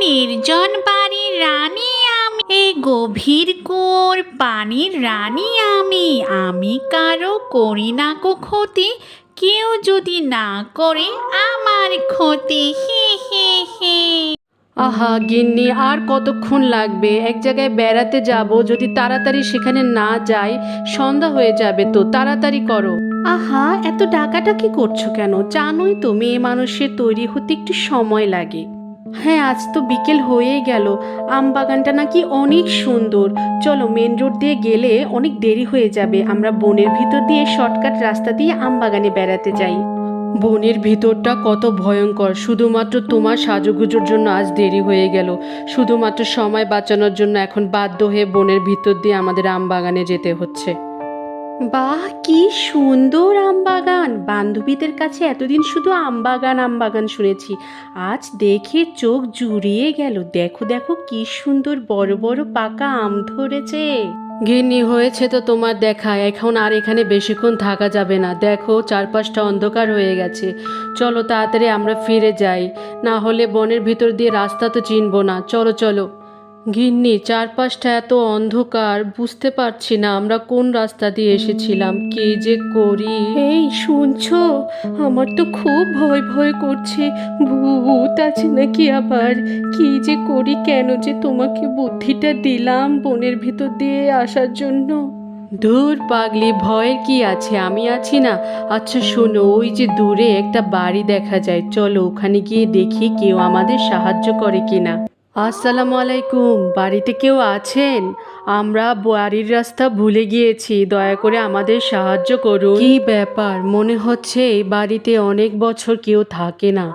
নির্জন বাড়ির রানী আমি। এ গভীর কুয়োর পানির রানী আমি। আমি কারও করি না কো ক্ষতি কেউ যদি না করে আমার ক্ষতি। হি হি হি। আহা গিন্নি আর কতক্ষণ লাগবে? এক জায়গায় বেড়াতে যাব যদি তাড়াতাড়ি সেখানে না যাই সন্ধ্যা হয়ে যাবে তো তাড়াতাড়ি করো। আহা এত ডাকাডাকি করছ কেন? জানোই তো মেয়ে মানুষের তৈরি হতে একটু সময় লাগে। হ্যাঁ আজ তো বিকেল হয়েই গেল। আম বাগানটা নাকি অনেক সুন্দর। চলো মেন রোড দিয়ে গেলে অনেক দেরি হয়ে যাবে। আমরা বনের ভিতর দিয়ে শর্টকাট রাস্তা দিয়ে আম বাগানে বেড়াতে যাই। বনের ভিতরটা কত ভয়ঙ্কর। শুধুমাত্র তোমার সাজুগুজুর জন্য আজ দেরি হয়ে গেল। শুধুমাত্র সময় বাঁচানোর জন্য এখন বাধ্য হয়ে বনের ভিতর দিয়ে আমাদের আম বাগানে যেতে হচ্ছে। বাহ, কি সুন্দর আম বাগান বান্ধবীদের কাছে এতদিন শুধু আম বাগান আম বাগান শুনেছি। আজ দেখে চোখ জুড়িয়ে গেল। দেখো দেখো, কি সুন্দর বড় বড় পাকা আম ধরেছে। গিন্নি, হয়েছে তো তোমার দেখা। এখন আর এখানে বেশিক্ষণ থাকা যাবে না। দেখো, চারপাশটা অন্ধকার হয়ে গেছে। চলো, তাড়াতাড়ি আমরা ফিরে যাই। না হলে বনের ভিতর দিয়ে রাস্তা তো চিনবো না। চলো চলো। গিন্নি চারপাশটা এত অন্ধকার বুঝতে পারছি না আমরা কোন রাস্তা দিয়ে এসেছিলাম কি যে করি। এই শুনছো? আমার তো খুব ভয় ভয় করছে। ভূত আছে নাকি আবার? কি যে করি কেন যে তোমাকে বুদ্ধিটা দিলাম বনের ভিতর দিয়ে আসার জন্য। দূর পাগলি ভয়ের কি আছে? আমি আছি না। আচ্ছা শোনো ওই যে দূরে একটা বাড়ি দেখা যায়। চলো ওখানে গিয়ে দেখি কেউ আমাদের সাহায্য করে কিনা। আসসালামু আলাইকুম। বাড়িতে কেউ আছেন? আমরা বাড়ির রাস্তা ভুলে গিয়েছি। দয়া করে আমাদের সাহায্য করুন। কি ব্যাপার? মনে হচ্ছে এই বাড়িতে অনেক বছর কেউ থাকে না।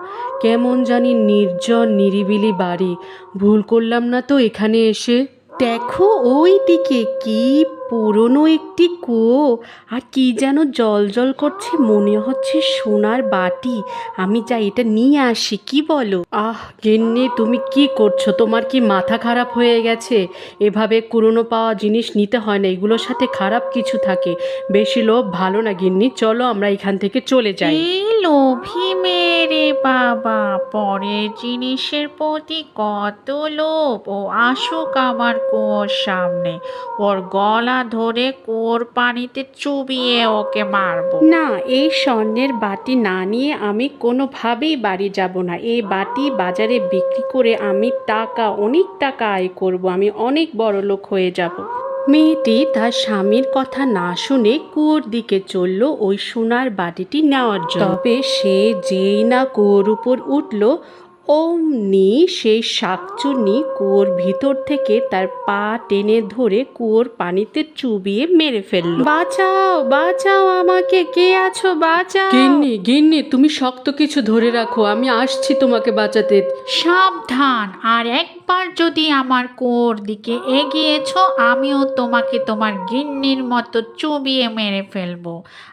কেমন জানি নির্জন, নিরিবিলি বাড়ি। ভুল করলাম না তো এখানে এসে? দেখো ওই দিকে কি পুরনো একটি কুয়ো। আর কি যেন জল জল করছে, মনে হচ্ছে সোনার বাটি। আমি যাই এটা নিয়ে আসি, কি বলো? আহ, গিন্নি, তুমি কি করছ? তোমার কি মাথা খারাপ হয়ে গেছে? এভাবে পুরনো পাওয়া জিনিস নিতে হয় না, এগুলোর সাথে খারাপ কিছু থাকে। বেশি লোভ ভালো না গিন্নি, চলো আমরা এখান থেকে চলে যাই। লোভী মেরে বাবা, পরের জিনিসের প্রতি কত লোভ? ও আসুক আমার কুয়োর সামনে। ওর গলা ধরে কুয়োর পানিতে চুবিয়ে ওকে মারবো। না, এই স্বর্ণের বাটি না নিয়ে আমি কোনোভাবেই বাড়ি যাব না। এই বাটি বাজারে বিক্রি করে আমি টাকা, অনেক টাকা আয় করব। আমি অনেক বড় লোক হয়ে যাব। মেয়েটি তার স্বামীর কথা না শুনে কুয়োর দিকে চলল ওই সোনার বাটিটি নেওয়ার জন্য। তবে সে যেই না কুয়োর উপর উঠল অমনি সেই শাকচুন্নি কুয়োর ভিতর থেকে তার পা টেনে ধরে কুয়োর পানিতে চুবিয়ে মেরে ফেলল। বাঁচাও বাঁচাও আমাকে কে আছো? বাঁচাও। গিন্নি গিন্নি তুমি শক্ত কিছু ধরে রাখো আমি আসছি তোমাকে বাঁচাতে। সাবধান আর একবার যদি আমার কুয়োর দিকে এগিয়েছো আমিও তোমাকে তোমার গিন্নির মতো চুবিয়ে মেরে ফেলব।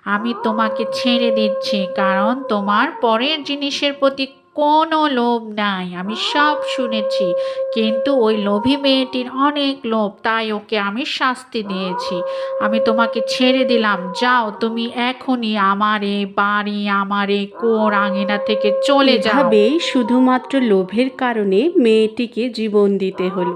আমি তোমাকে ছেড়ে দিচ্ছি কারণ তোমার পরের জিনিসের প্রতি কোনো লোভ নাই, আমি সব শুনেছি। কিন্তু ওই লোভী মেয়েটির অনেক লোভ, তাই ওকে আমি শাস্তি দিয়েছি। আমি তোমাকে ছেড়ে দিলাম, যাও তুমি এখনই আমার এ বাড়ি, আমার এ কোর আঙিনা থেকে চলে যাবে শুধুমাত্র লোভের কারণে মেয়েটিকে জীবন দিতে হলো।